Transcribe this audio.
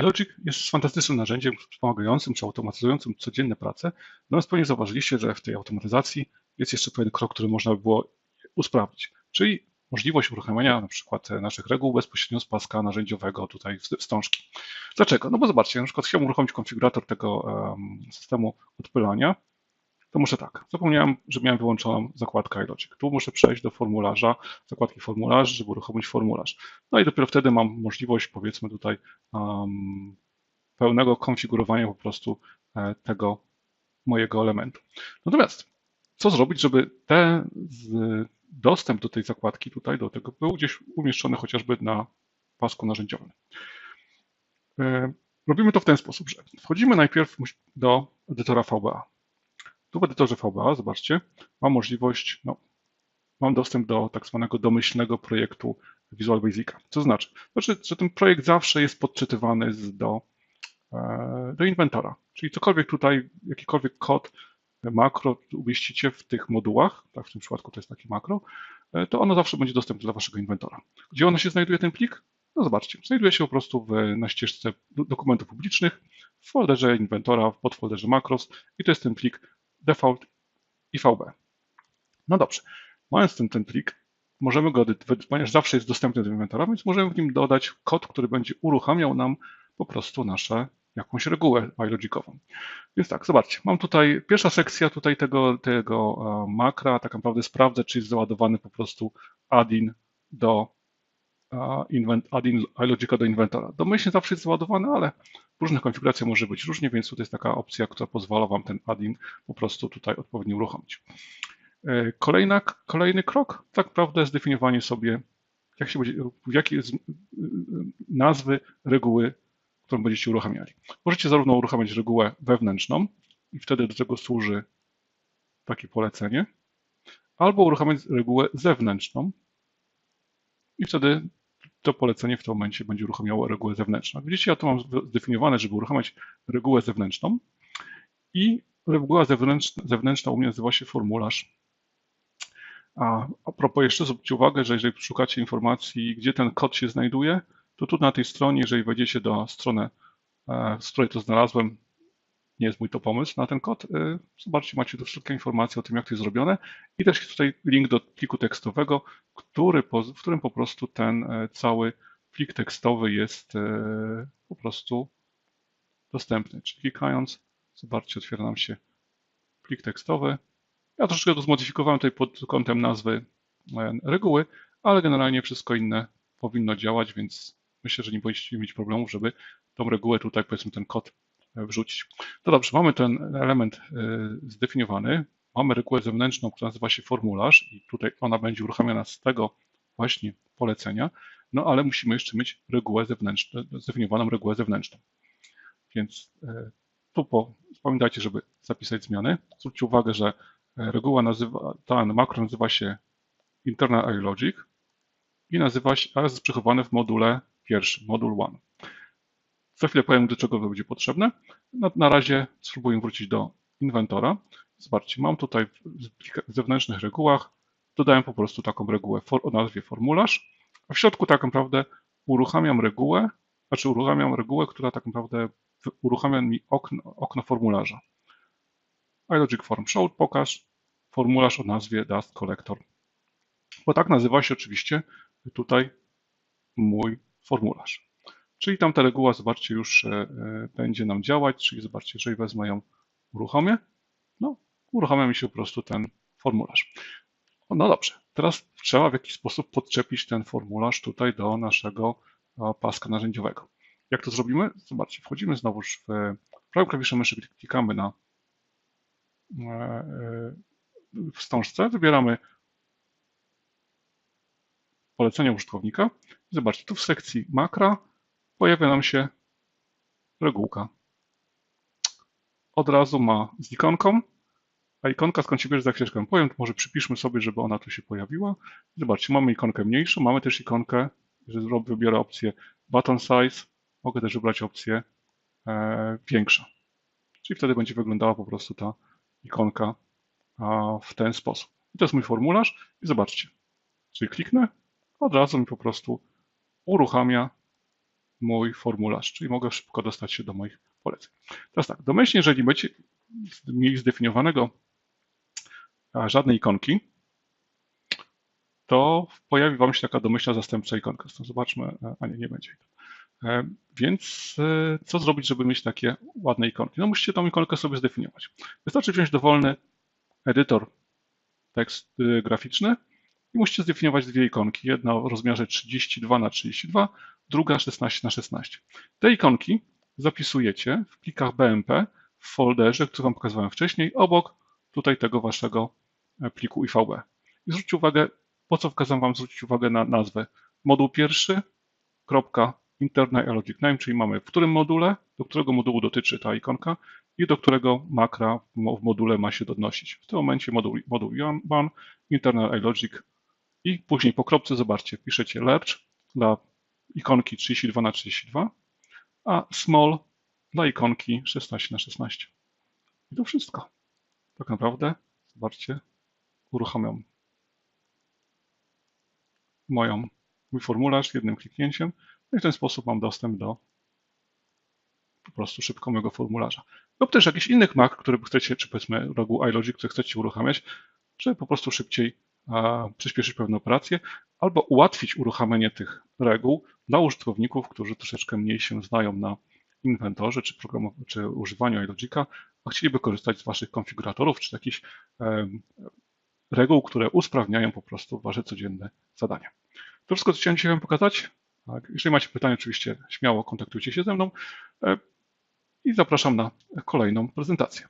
iLogic jest fantastycznym narzędziem wspomagającym czy automatyzującym codzienne prace. Natomiast pewnie zauważyliście, że w tej automatyzacji jest jeszcze pewien krok, który można by było usprawnić, czyli możliwość uruchamiania na przykład naszych reguł bezpośrednio z paska narzędziowego tutaj wstążki. Dlaczego? No bo zobaczcie, na przykład chciałbym uruchomić konfigurator tego systemu odpylania, to muszę tak, zapomniałem, że miałem wyłączoną zakładkę iLogic. Tu muszę przejść do formularza, zakładki formularz, żeby uruchomić formularz. No i dopiero wtedy mam możliwość, powiedzmy tutaj, um, pełnego konfigurowania po prostu e, tego mojego elementu. Natomiast co zrobić, żeby ten dostęp do tej zakładki tutaj, do tego był gdzieś umieszczony chociażby na pasku narzędziowym. E, robimy to w ten sposób, że wchodzimy najpierw do edytora VBA. Tu w edytorze VBA, zobaczcie, mam możliwość, no, mam dostęp do tak zwanego domyślnego projektu Visual Basica. Co znaczy? Znaczy, że ten projekt zawsze jest podczytywany do, e, do inwentora. Czyli cokolwiek tutaj, jakikolwiek kod makro umieścicie w tych modułach, tak w tym przypadku to jest taki makro, e, to ono zawsze będzie dostępne dla waszego inwentora. Gdzie ono się znajduje, ten plik? No zobaczcie, znajduje się po prostu w, na ścieżce dokumentów publicznych, w folderze inwentora, w podfolderze macros i to jest ten plik default IVB. No dobrze, mając ten, ten plik, możemy go, ponieważ zawsze jest dostępny do inwentora, więc możemy w nim dodać kod, który będzie uruchamiał nam po prostu nasze jakąś regułę bilogicową. Więc tak, zobaczcie, mam tutaj pierwsza sekcja tutaj tego, tego e, makra, tak naprawdę sprawdzę, czy jest załadowany po prostu add-in do invent, add-in iLogica do inwentora. Domyślnie zawsze jest załadowany, ale w różnych konfiguracjach może być różnie, więc tutaj jest taka opcja, która pozwala Wam ten add-in po prostu tutaj odpowiednio uruchomić. E, kolejna, kolejny krok, tak naprawdę zdefiniowanie sobie, jak się będzie, jakie nazwy reguły którą będziecie uruchamiali. Możecie zarówno uruchamiać regułę wewnętrzną i wtedy do tego służy takie polecenie, albo uruchamiać regułę zewnętrzną i wtedy to polecenie w tym momencie będzie uruchamiało regułę zewnętrzną. Widzicie, ja tu mam zdefiniowane, żeby uruchamiać regułę zewnętrzną i reguła zewnętrzna, zewnętrzna u mnie nazywa się formularz. A, a propos jeszcze zwróćcie uwagę, że jeżeli szukacie informacji, gdzie ten kod się znajduje, to tu na tej stronie, jeżeli wejdziecie do strony, e, z której to znalazłem, nie jest mój to pomysł na ten kod, e, zobaczcie, macie tu wszystkie informacje o tym, jak to jest zrobione i też jest tutaj link do pliku tekstowego, który, w którym po prostu ten e, cały plik tekstowy jest po prostu dostępny. Czyli klikając, zobaczcie, otwiera nam się plik tekstowy. Ja troszeczkę to zmodyfikowałem tutaj pod kątem nazwy reguły, ale generalnie wszystko inne powinno działać, więc myślę, że nie powinniście mieć problemów, żeby tą regułę tutaj, powiedzmy, ten kod wrzucić. No dobrze, mamy ten element e, zdefiniowany, mamy regułę zewnętrzną, która nazywa się formularz i tutaj ona będzie uruchamiana z tego właśnie polecenia, no ale musimy jeszcze mieć regułę zewnętrzną, zdefiniowaną regułę zewnętrzną. Więc e, tu po, pamiętajcie, żeby zapisać zmiany. Zwróćcie uwagę, że reguła nazywa, ten makro nazywa się internal iLogic i nazywa się, jest przechowane w module pierwszy, modul one. Za chwilę powiem, do czego to będzie potrzebne. Na, na razie spróbuję wrócić do inwentora. Zobaczcie, mam tutaj w zewnętrznych regułach, dodałem po prostu taką regułę o nazwie formularz, a w środku tak naprawdę uruchamiam regułę, znaczy uruchamiam regułę, która tak naprawdę uruchamia mi okno, okno formularza. iLogic Form Show pokaż formularz o nazwie Dust Collector. Bo tak nazywa się oczywiście tutaj mój formularz. Czyli tam ta reguła, zobaczcie, już e, e, będzie nam działać, czyli zobaczcie, jeżeli wezmę ją, uruchomię, no, uruchamia mi się po prostu ten formularz. No dobrze, teraz trzeba w jakiś sposób podczepić ten formularz tutaj do naszego paska narzędziowego. Jak to zrobimy? Zobaczcie, wchodzimy znowuż w prawym klawiszem myszy, klikamy na e, wstążce, wybieramy polecenia użytkownika. Zobaczcie, tu w sekcji makra pojawia nam się regułka. Od razu ma z ikonką, a ikonka skąd się bierze za chwileczkę powiem, może przypiszmy sobie, żeby ona tu się pojawiła. Zobaczcie, mamy ikonkę mniejszą, mamy też ikonkę, jeżeli wybiorę opcję button size, mogę też wybrać opcję e, większa. Czyli wtedy będzie wyglądała po prostu ta ikonka a, w ten sposób. I to jest mój formularz i zobaczcie, czyli kliknę, od razu mi po prostu uruchamia mój formularz, czyli mogę szybko dostać się do moich poleceń. Teraz tak, domyślnie, jeżeli będziecie mieli zdefiniowanego żadnej ikonki, to pojawi Wam się taka domyślna zastępcza ikonka. Stąd zobaczmy, a nie, nie będzie. Więc co zrobić, żeby mieć takie ładne ikonki? No musicie tą ikonkę sobie zdefiniować. Wystarczy wziąć dowolny edytor tekst graficzny i musicie zdefiniować dwie ikonki. Jedna o rozmiarze 32 na 32, druga 16 na 16. Te ikonki zapisujecie w plikach BMP w folderze, który Wam pokazywałem wcześniej, obok tutaj tego Waszego pliku IVB. I zwróćcie uwagę, po co wkazałem Wam zwrócić uwagę na nazwę. Moduł pierwszy, kropka, internal logic name, czyli mamy w którym module, do którego modułu dotyczy ta ikonka i do którego makra w module ma się odnosić. W tym momencie moduł, moduł 1, internal logic i później po kropce, zobaczcie, piszecie large dla ikonki 32 na 32, a small dla ikonki 16 na 16. I to wszystko. Tak naprawdę, zobaczcie, uruchamiam moją, mój formularz jednym kliknięciem no i w ten sposób mam dostęp do po prostu szybko mojego formularza. Lub też jakichś innych Mac, które chcecie, czy powiedzmy rogu iLogic, które chcecie uruchamiać, żeby po prostu szybciej przyspieszyć pewne operacje, albo ułatwić uruchamianie tych reguł dla użytkowników, którzy troszeczkę mniej się znają na inwentorze czy, programu, czy używaniu iLogica, a chcieliby korzystać z Waszych konfiguratorów czy jakichś reguł, które usprawniają po prostu Wasze codzienne zadania. To wszystko, co chciałem dzisiaj Wam pokazać. Tak, jeżeli macie pytania, oczywiście śmiało kontaktujcie się ze mną e, i zapraszam na kolejną prezentację.